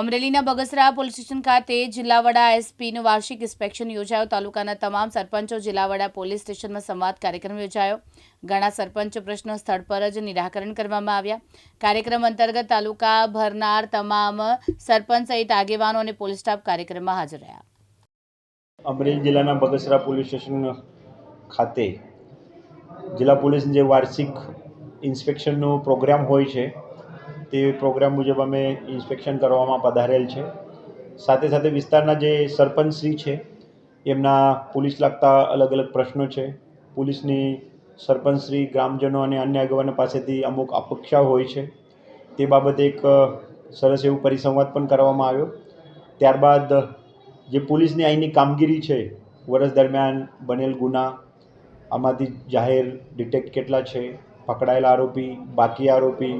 અમરેલીના Bagasara police station ખાતે જિલ્લા વડા એસપીનું વાર્ષિક ઇન્સ્પેક્શન યોજાયો. તાલુકાના તમામ સરપંચો જિલ્લા વડા પોલીસ સ્ટેશનમાં સંવાદ કાર્યક્રમ યોજાયો. ઘણા સરપંચ પ્રશ્નો સ્થળ પર જ નિરાકરણ કરવામાં આવ્યા. કાર્યક્રમ અંતર્ગત તાલુકા ભરનાર તમામ સરપંચ સહિત આગેવાનો અને પોલીસ સ્ટાફ કાર્યક્રમમાં હાજર રહ્યા. અમરેલી જિલ્લાના બગસરા પોલીસ સ્ટેશન ખાતે જિલ્લા પોલીસની જે વાર્ષિક ઇન્સ્પેક્શનનો પ્રોગ્રામ હોય છે તે પ્રોગ્રામ મુજબ અમે ઇન્સ્પેક્શન કરવામાં પધારેલ છે. સાથે સાથે વિસ્તારના જે સરપંચશ્રી છે, એમના પોલીસ લાગતા અલગ અલગ પ્રશ્નો છે. પોલીસની સરપંચશ્રી, ગ્રામજનો અને અન્ય આગેવાનો પાસેથી અમુક અપેક્ષાઓ હોય છે. તે બાબતે એક સરસ એવું પરિસંવાદ પણ કરવામાં આવ્યો. ત્યારબાદ જે પોલીસની અહીંની કામગીરી છે, વર્ષ દરમિયાન બનેલ ગુના, આમાંથી જાહેર ડિટેક્ટ કેટલા છે, પકડાયેલા આરોપી, બાકી આરોપી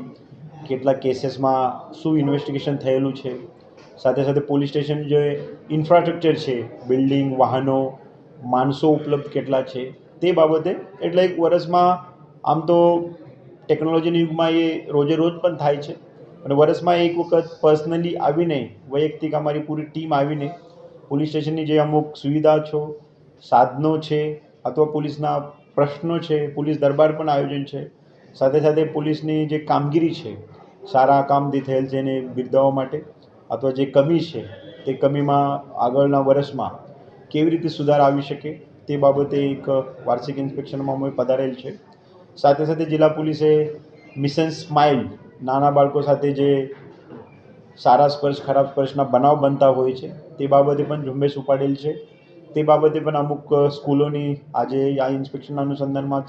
કેટલા કેસીસમાં શું ઇન્વેસ્ટિગેશન થયેલું છે? સાથે સાથે પોલીસ સ્ટેશન જે ઇન્ફ્રાસ્ટ્રક્ચર છે બિલ્ડિંગ વાહનો, માણસો ઉપલબ્ધ કેટલા છે, તે બાબતે એટલે એક વર્ષમાં આમ તો ટેકનોલોજીના યુગમાં એ રોજે રોજ પણ થાય છે. અને વર્ષમાં એક વખત પર્સનલી આવીને, વૈયક્તિક અમારી પૂરી ટીમ આવીને પોલીસ સ્ટેશનની જે અમુક સુવિધા છો, સાધનો છે અથવા પોલીસના પ્રશ્નો છે, પોલીસ દરબાર પણ આયોજન છે. સાથે સાથે પોલીસની જે કામગીરી છે સારા કામથી થયેલ છે એને બિરદાવવા માટે. અથવા જે કમી છે, તે કમીમાં આગળના વર્ષમાં કેવી રીતે સુધાર આવી શકે, તે બાબતે એક વાર્ષિક ઇન્સ્પેક્શનમાં અમે પધારેલ છે. સાથે સાથે જિલ્લા પોલીસે મિશન સ્માઇલ નાના બાળકો સાથે જે સારા સ્પર્શ, ખરાબ સ્પર્શના બનાવ બનતા હોય છે, તે બાબતે પણ ઝુંબેશ ઉપાડેલ છે. તે બાબતે પણ અમુક સ્કૂલોની આજે આ ઇન્સ્પેક્શન અનુસંધાનમાં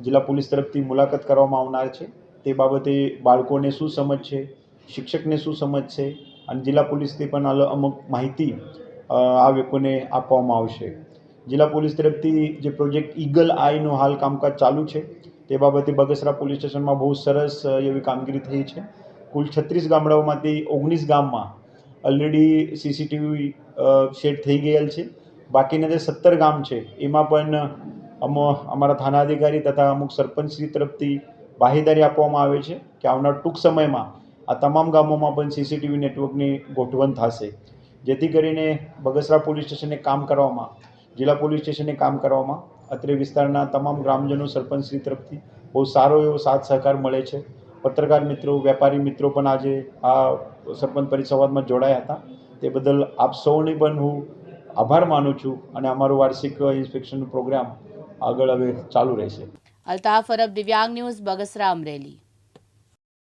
જિલ્લા પોલીસ તરફથી મુલાકાત કરવામાં આવનાર છે. તે બાબતે બાળકોને શું સમજ છે, શિક્ષકને શું સમજ છે અને જિલ્લા પોલીસથી પણ અમુક માહિતી આ વ્યક્તિને આપવામાં આવશે. જિલ્લા પોલીસ તરફથી જે પ્રોજેક્ટ ઈગલ આઈનું હાલ કામકાજ ચાલુ છે, તે બાબતે બગસરા પોલીસ સ્ટેશનમાં બહુ સરસ એવી કામગીરી થઈ છે. કુલ છત્રીસ ગામડાઓમાંથી ઓગણીસ ગામમાં ઓલરેડી સીસીટીવી સેટ થઈ ગયેલ છે. બાકીના જે સત્તર ગામ છે, એમાં પણ અમ, અમારા થાના અધિકારી તથા અમુક સરપંચશ્રી તરફથી બાહેદારી આપવામાં આવે છે કે આવનાર ટૂંક સમયમાં આ તમામ ગામોમાં પણ સીસીટીવી નેટવર્કની ગોઠવણ થશે. જેથી કરીને બગસરા પોલીસ સ્ટેશને કામ કરવામાં, જિલ્લા પોલીસ સ્ટેશને કામ કરવામાં અત્રે વિસ્તારના તમામ ગ્રામજનો સરપંચશ્રી તરફથી બહુ સારો એવો સાથ સહકાર મળે છે. પત્રકાર મિત્રો, વેપારી મિત્રો પણ આજે આ સરપંચ પરિસંવાદમાં જોડાયા હતા. તે બદલ આપ સૌને પણ હું આભાર માનું છું અને અમારો વાર્ષિક ઇન્સ્પેક્શનનો પ્રોગ્રામ આગળ હવે ચાલુ રહેશે. અલ્તાફ અરબ દિવ્યાંગ ન્યૂઝ બગસરા અમરેલી